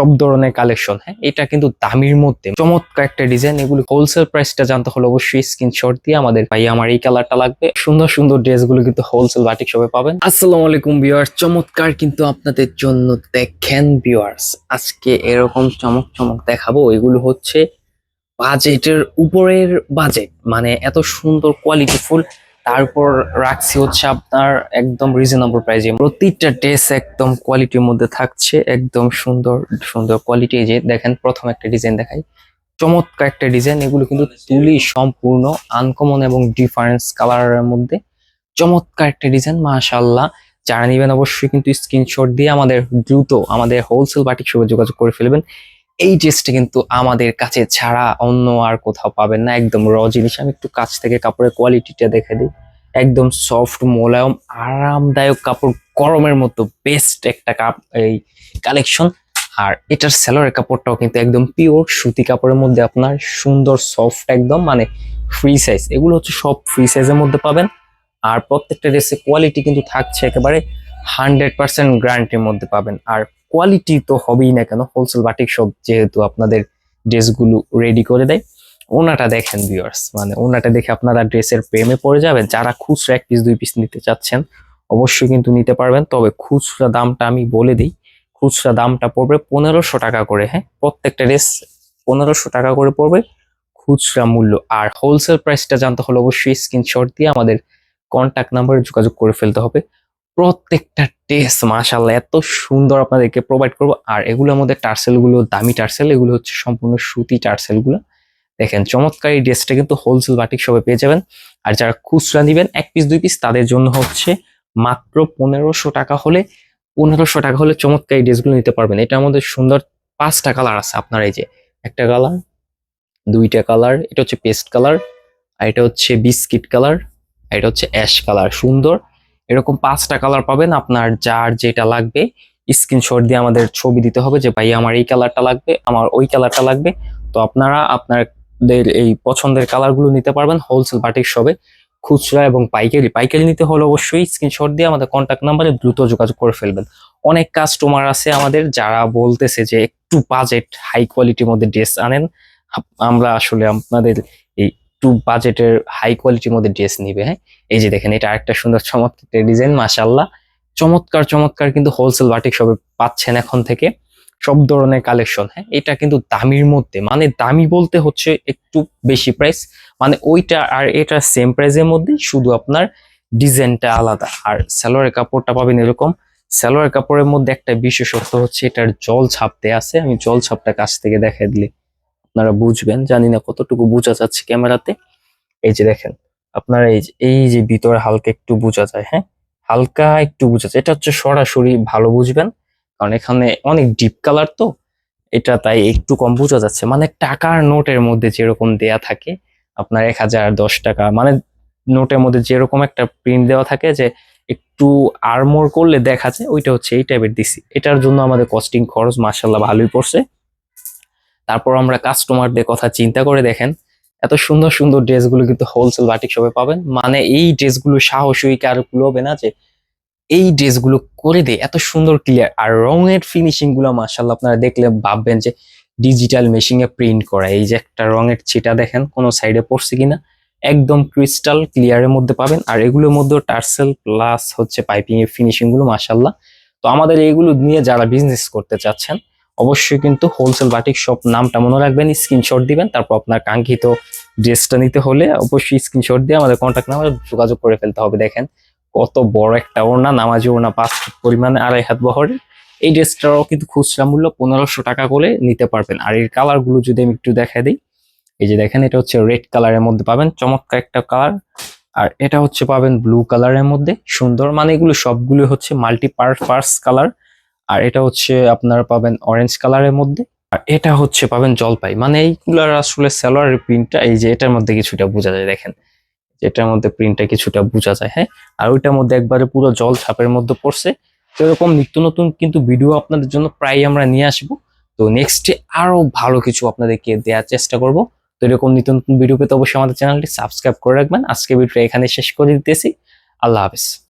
সব ধরনের কালেকশন হ্যাঁ? এটা কিন্তু দামির মধ্যে। চমৎকার একটা ডিজাইন এগুলো হোলসেল প্রাইসটা জানতে হলে অবশ্যই স্ক্রিনশট দিয়ে আমাদের ভাই আমার এই কালারটা লাগবে। সুন্দর সুন্দর ড্রেসগুলো কিন্তু হোলসেল বাটিক শপে পাবেন। আসসালামু আলাইকুম ভিউয়ার্স চমৎকার কিন্তু আপনাদের জন্য দেখেন ভিউয়ার্স আজকে এরকম চমক চমক দেখাবো। এগুলো হচ্ছে বাজেটের উপরের বাজেট মানে এত সুন্দর কোয়ালিটিফুল তারপর রাখছি হচ্ছে আপনার একদম রিজনেবল প্রাইসে প্রতিটা ড্রেস একদম কোয়ালিটির মধ্যে থাকছে, একদম সুন্দর সুন্দর কোয়ালিটি যে দেখেন, প্রথম একটা ডিজাইন দেখাই। চমৎকার একটা ডিজাইন এগুলো কিন্তু তুলি সম্পূর্ণ আনকমন এবং ডিফারেন্স কালারের মধ্যে। চমৎকার একটা ডিজাইন মাশাল্লাহ যারা নিবেন অবশ্যই কিন্তু স্ক্রিনশট দিয়ে আমাদের দ্রুত আমাদের হোলসেল বাটিক সঙ্গে যোগাযোগ করে ফেলবেন। এই ড্রেসটা কিন্তু আমাদের কাছে ছাড়া অন্য আর কোথাও পাবেন না, একদম র জিনিস। আমি একটু কাছ থেকে কাপড়ের কোয়ালিটিটা দেখে দিই। একদম সফট মোলায়ম, আরামদায়ক কাপড়, গরমের মতো বেস্ট একটা কাপ, এই কালেকশন আর এটার স্যালোয়ারের কাপড়টাও কিন্তু একদম পিওর সুতি কাপড়ের মধ্যে আপনার সুন্দর সফট একদম মানে ফ্রি সাইজ এগুলো হচ্ছে সব ফ্রি সাইজের মধ্যে পাবেন। আর প্রত্যেকটা ড্রেসের কোয়ালিটি কিন্তু থাকছে একেবারে হান্ড্রেড পার্সেন্ট গ্যারান্টির মধ্যে পাবেন। আর কোয়ালিটি তো হবেই না কেন হোলসেল বাটিক সব যেহেতু আপনাদের ড্রেসগুলো রেডি করে দেয়। ওনাটা দেখেন ভিউয়ার্স মানে ওনাটা দেখে আপনারা ড্রেসের প্রেমে পড়ে যাবেন। যারা খুচরা এক পিস দুই পিস নিতে চাচ্ছেন, অবশ্যই কিন্তু নিতে পারবেন। তবে খুচরা দামটা আমি বলে দিই, খুচরা দামটা পড়বে পনেরোশো টাকা করে হ্যাঁ? প্রত্যেকটা ড্রেস পনেরোশো টাকা করে পড়বে, খুচরা মূল্য। আর হোলসেল প্রাইসটা জানতে হলে অবশ্যই স্ক্রিনশট দিয়ে আমাদের কন্ট্যাক্ট নাম্বারে যোগাযোগ করে ফেলতে হবে। প্রত্যেকটা টেস্ট মাশাল্লাহ এত সুন্দর আপনাদেরকে প্রোভাইড করব। আর এগুলোর মধ্যে টার্সেলগুলো দামি টার্সেল, এগুলো হচ্ছে সম্পূর্ণ সুতি টার্সেলগুলো দেখেন, চমৎকার এই ড্রেসটা কিন্তু হোলসেল বাটিক সবে পেয়ে যাবেন। আর যারা খুচরা নিবেন, এক পিস দুই পিস তাদের জন্য হচ্ছে মাত্র পনেরোশো টাকা হলে, পনেরোশো টাকা হলে চমৎকার এই ড্রেসগুলো নিতে পারবেন। এটার মধ্যে সুন্দর পাঁচটা কালার আছে আপনার এই যে, একটা কালার দুইটা কালার এটা হচ্ছে পেস্ট কালার আর এটা হচ্ছে বিস্কিট কালার আর এটা হচ্ছে অ্যাশ কালার সুন্দর। এরকম পাঁচটা কালার পাবেন, আপনার যার যেটা লাগবে স্ক্রিনশট দিয়ে আমাদের ছবি দিতে হবে যে ভাই আমার এই কালারটা লাগবে, আমার ওই কালারটা লাগবে। তো আপনারা আপনাদের এই পছন্দের কালারগুলো নিতে পারবেন হোলসেল বাটিক শপে খুচরা এবং পাইকারি পাইকারি নিতে হলে অবশ্যই স্ক্রিনশট দিয়ে আমাদের কন্ট্যাক্ট নাম্বারে দ্রুত যোগাযোগ করে ফেলবেন। অনেক কাস্টমার আছে আমাদের যারা বলতেছে যে একটু বাজেট হাই কোয়ালিটির মধ্যে ড্রেস আনেন। আমরা আসলে আপনাদের এই একটু বাজেটের হাই কোয়ালিটির মধ্যে ড্রেস নিবে হ্যাঁ? এই যে দেখেন, এটা আরেকটা সুন্দর চমৎকার ডিজাইন মাশাল্লাহ চমৎকার চমৎকার কিন্তু হোলসেল বাটিক সবে পাচ্ছেন এখন থেকে। সব ধরনের কালেকশন হ্যাঁ? এটা কিন্তু দামির মধ্যে মানে দামি বলতে হচ্ছে একটু বেশি প্রাইস মানে ওইটা আর এটা সেম প্রাইসের মধ্যে শুধু আপনার ডিজাইনটা আলাদা। আর সালোয়ারের কাপড়টা পাবেন এরকম, সালোয়ার কাপড়ের মধ্যে একটা বিশেষত্ব হচ্ছে এটার জল ছাপতে আছে, আমি জল ছাপটা কাছ থেকে দেখা দিলে আপনারা বুঝবেন, জানি না কতটুকু বোঝা যাচ্ছে ক্যামেরাতে। এই যে দেখেন, আপনারা এই যে এই যে ভিতরে হালকা একটু বোঝা যায় হ্যাঁ? হালকা একটু বোঝা যায়, এটা হচ্ছে সরাসরি ভালো বুঝবেন। কারণ এখানে অনেক ডিপ কালার তো, এটা তাই একটু কম বোঝা যাচ্ছে। মানে টাকার নোটের মধ্যে যেরকম দেয়া থাকে, আপনার এক হাজার, দশ টাকা মানে নোটের মধ্যে যেরকম একটা প্রিন্ট দেওয়া থাকে যে একটু আরমোর করলে দেখা যায় ওইটা হচ্ছে এই টাইপের দিছি। এটার জন্য আমাদের কস্টিং খরচ মার্শাল্লাহ ভালোই পড়ছে। তারপর আমরা কাস্টমারদের কথা চিন্তা করে দেখেন, এত সুন্দর সুন্দর ড্রেসগুলো কিন্তু হোলসেল বাটিক শপে পাবেন। মানে এই ড্রেসগুলো সাহসী কার হবে না যে এই ড্রেসগুলো করে দেয়, এত সুন্দর ক্লিয়ার আর রঙের ফিনিশিংগুলো মার্শাল্লাহ আপনারা দেখলে ভাববেন যে ডিজিটাল মেশিনে প্রিন্ট করা, এই যে একটা রঙের ছিটা দেখেন, কোন সাইডে পড়ছে কিনা, একদম ক্রিস্টাল ক্লিয়ারের মধ্যে পাবেন। আর এগুলোর মধ্যে টার্সেল প্লাস হচ্ছে পাইপিং এর ফিনিশিংগুলো মার্শাল্লাহ তো আমাদের এইগুলো নিয়ে যারা বিজনেস করতে চাচ্ছেন, অবশ্যই কিন্তু হোলসেল বাটিক শপ নামটা মনে রাখবেন স্ক্রিনশট দিবেন, তারপর আপনার কাঙ্ক্ষিত ড্রেসটা নিতে হলে অবশ্যই স্ক্রিনশট দিয়ে আমাদের কন্ট্যাক্ট নাম্বারে যোগাযোগ করে ফেলতে হবে, দেখেন। কত বড় একটা ওড়না, নামাজি ওড়না পাঁচ ফুট পরিমাণে আড়াই হাত বহরে। এই ড্রেসটারও কিন্তু খুচরা মূল্য পনেরোশো টাকা করে নিতে পারবেন। আর এর কালারগুলো যদি আমি একটু দেখা দিই, এই যে দেখেন, এটা হচ্ছে রেড কালারের মধ্যে পাবেন, চমৎকার একটা কালার। আর এটা হচ্ছে পাবেন ব্লু কালারের মধ্যে, সুন্দর মানে এগুলো সবগুলো হচ্ছে মাল্টি পারপাস কালার। আর এটা হচ্ছে আপনারা পাবেন অরেঞ্জ কালারের মধ্যে। আর এটা হচ্ছে পাবেন জলপাই। মানে এইগুলার আসলে সালোয়ারের প্রিন্টটা, এই যে এটার মধ্যে কিছুটা বোঝা যায়, দেখেন। এটার মধ্যে প্রিন্টটা কিছুটা বোঝা যায় হ্যাঁ? আর ওইটার মধ্যে একবারে পুরো জল ছাপের মধ্যে পড়ছে। তো এরকম নিত্য নতুন কিন্তু ভিডিও আপনাদের জন্য প্রায় আমরা নিয়ে আসব। তো নেক্সটে আরও ভালো কিছু আপনাদেরকে দেওয়ার চেষ্টা করব। তো এরকম নিত্য নতুন ভিডিও পেতে অবশ্যই আমাদের চ্যানেলটি সাবস্ক্রাইব করে রাখবেন। আজকে ভিডিওটা এখানে শেষ করে দিতেছি। আল্লাহ হাফিজ।